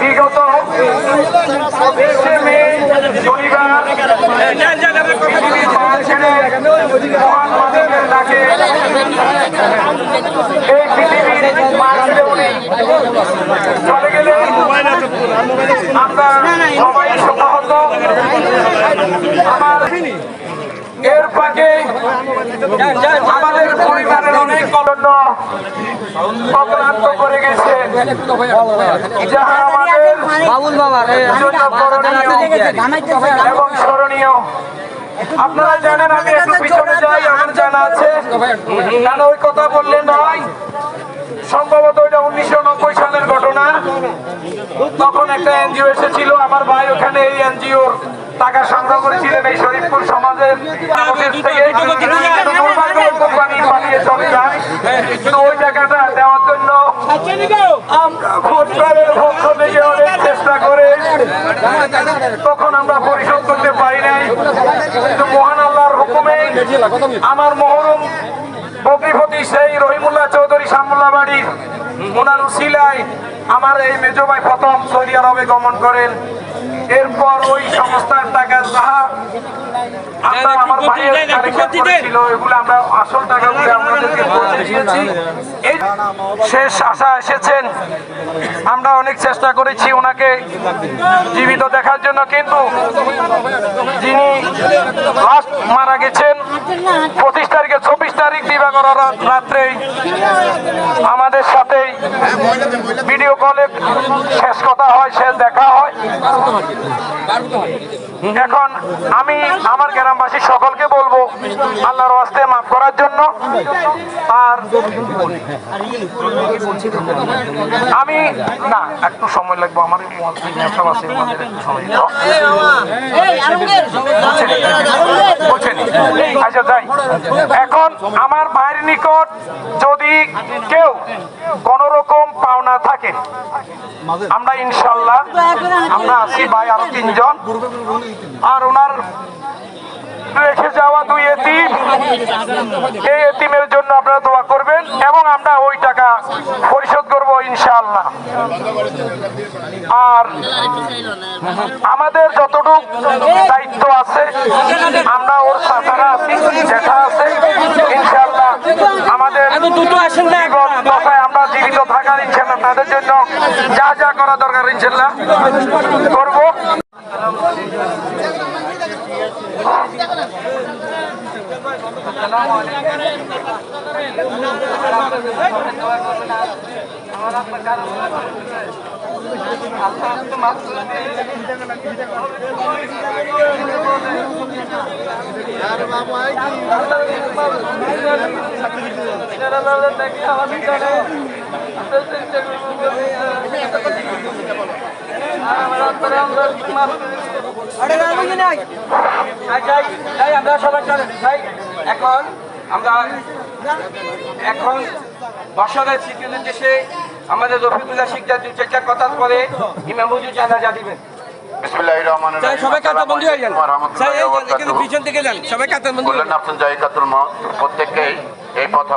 বিগত মে শনিবার ডাকে এই পৃথিবীর মাঝ উনি চলে গেলে আমরা সবাই শোকাহত আমার এর ফাঁকে আমাদের পরিবারের অনেক অপরাধ করে গেছে। যাহা আমাদের এবং স্মরণীয়। আপনারা জানেন আমি একটু পিছনে যাই আমার জানা আছে। কেন ওই কথা বললে নয় সম্ভবত ওইটা উনিশশো নব্বই সালের ঘটনা। তখন একটা এনজিও এসেছিল আমার ভাই ওখানে এই এনজিওর টাকা সংগ্রহ করেছিলেন এই শরীফপুর সমাজের কোম্পানি পালিয়ে চলে যায় কিন্তু ওই টাকাটা দেওয়ার জন্য আমরা ভোটারের পক্ষ থেকে অনেক চেষ্টা করে তখন আমরা পরিশোধ করতে পারি নাই। কিন্তু মহান আল্লাহর হুকুমে আমার মহরম বকরিপতি সেই রহিমুল্লাহ চৌধুরী শামুল্লাহ বাড়ির ওনার উসিলায় আমার এই মেজো ভাই প্রথম সৌদি আরবে গমন করেন। এরপর ওই সংস্থার টাকা যাহা আমরা আমার ভাইয়ের কালেকশন এগুলো আমরা আসল টাকাগুলো আপনাদেরকে এই শেষ আশা এসেছেন। আমরা অনেক চেষ্টা করেছি ওনাকে জীবিত দেখার জন্য কিন্তু যিনি লাস্ট মারা গেছেন পঁচিশ তারিখ আমাদের সাথে ভিডিও কলে শেষ কথা হয় শেষ দেখা হয়। এখন আমি আমার গ্রামবাসী সকলকে বলব আল্লাহর ওয়াস্তে মাফ করার জন্য। আর আমি না একটু সময় লাগবে আমার সব আছে একটু সময় আচ্ছা যাই। এখন আমার ভাইয়ের নিকট যদি কেউ কোন রকম পাওনা থাকে আমরা ইনশাল্লাহ আমরা আছি ভাই আরও তিনজন। আর ওনার রেখে যাওয়া দুই এতিম। এই এতিমের জন্য আপনারা দোয়া করবেন এবং আমরা ওই টাকা পরিশোধ করব ইনশাআল্লাহ। আর আমাদের যতটুকু দায়িত্ব আছে আমরা ওর সাথারা আছি জেঠা আছে ইনশাআল্লাহ আমাদের আমরা জীবিত থাকার ইনশাআল্লাহ তাদের জন্য যা যা করা দরকার ইনশাআল্লাহ করব। আমরা সবাই চলেন ভাই এখন আমরা এখন বসরের স্বীকৃতির দেশে আমাদের রফিকুল্লাহ শিকদার দু চারটা কথা পরে ইমাম হুজুর জানাজা দিবেন। হয়ে প্রত্যেককেই এই কথা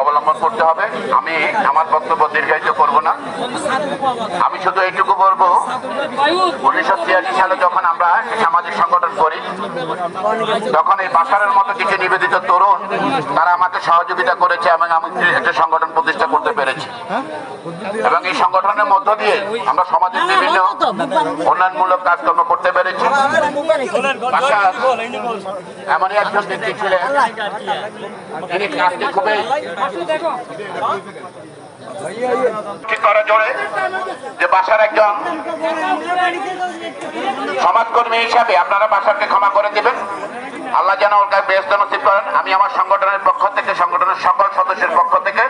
অবলম্বন করতে হবে। আমি আমার বক্তব্য দীর্ঘায়িত করব না। আমি শুধু এইটুকু বলব, উনিশশো ছিয়াশি সালে যখন আমরা সামাজিক সংগঠন করি, তখন এই বাসারের মতো কিছু নিবেদিত তরুণ, তারা আমাকে সহযোগিতা করেছে এবং আমি একটা সংগঠন প্রতিষ্ঠা করতে পেরেছি। এবং এই সংগঠনের মধ্য দিয়ে আমরা সমাজের বিভিন্ন উন্নয়নমূলক কাজকর্ম করতে পেরেছি। এমনই একজন ব্যক্তি ছিলেন যে বাসার একজন সমাজকর্মী হিসাবে আপনারা বাসারকে ক্ষমা করে দিবেন। আল্লাহ যেন ওর কাছে ব্যস্ত নসিব করেন। আমি আমার সংগঠনের পক্ষ থেকে, সংগঠনের সকল সদস্যের পক্ষ থেকে,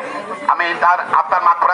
আমি তার আত্মার মাকফরাত